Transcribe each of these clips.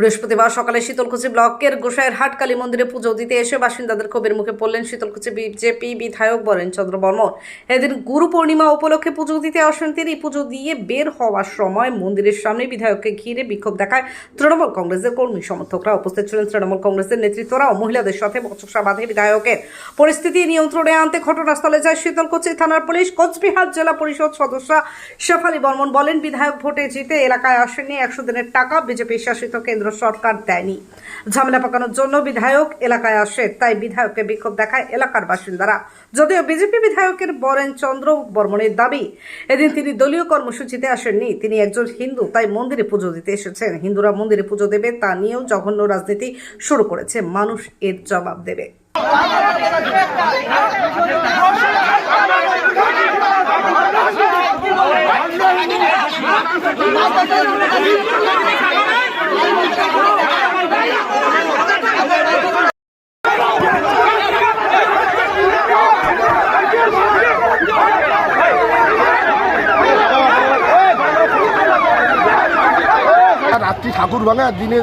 বৃহস্পতিবার সকালে শীতলকুচি ব্লকের গোসাইয়ের হাটকালী মন্দিরে পুজো দিতে এসে বাসিন্দাদের ক্ষোভের মুখে পড়লেন শীতলকুচি বিজেপি বিধায়ক বরেন চন্দ্র বর্মন। এদিন গুরু পূর্ণিমা উপলক্ষে পুজো দিতে আসেন তিনি। পুজো দিয়ে বের হওয়ার সময় মন্দিরের সামনে বিধায়ককে ঘিরে বিক্ষোভ দেখায় তৃণমূল কংগ্রেসের কর্মী সমর্থকরা। উপস্থিত ছিলেন তৃণমূল কংগ্রেসের নেতৃত্বরা ও মহিলাদের সাথে বচসা বাঁধে বিধায়কের। পরিস্থিতি নিয়ন্ত্রণে আনতে ঘটনাস্থলে যায় শীতলকুচি থানার পুলিশ। কোচবিহার জেলা পরিষদ সদস্য শেফালি বর্মন বলেন, বিধায়ক ভোটে জিতে এলাকায় আসেনি একশো দিনের টাকা বিজেপি শাসিত কেন্দ্র সরকার দেয়নি। ঝামেলা পাকানোর জন্য বিধায়ক এলাকায় আসে, তাই বিধায়ককে বিক্ষোভ দেখায় এলাকার বাসিন্দারা। যদিও বিজেপি বিধায়কের বরেন চন্দ্র বর্মনের দাবি, এদিন তিনি দলীয় কর্মসূচিতে আসেননি। তিনি একজন হিন্দু, তাই মন্দিরে পুজো দিতে এসেছেন। হিন্দুরা মন্দিরে পুজো দেবে, তা নিয়েও জঘন্য রাজনীতি শুরু করেছে। মানুষ এর জবাব দেবে। আর রাত্রি ঠাকুর ভাঙে আর দিনে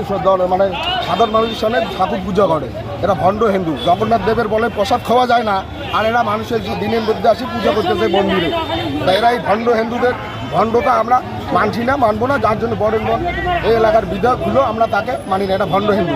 মানে সাধারণ মানুষের সামনে ঠাকুর পুজো করে। এরা ভণ্ড হিন্দু। জগন্নাথ দেবের বলে প্রসাদ খাওয়া যায় না, আর এরা মানুষের দিনের মধ্যে আসি পূজা করতেছে মন্দিরে। তাই এরা এই ভণ্ড হিন্দুদের ভণ্ডটা আমরা মানছি না, মানবো না, যার জন্য বড় এই এলাকার বিধায়কগুলো আমরা তাকে মানি না। এটা ভণ্ড হিন্দু।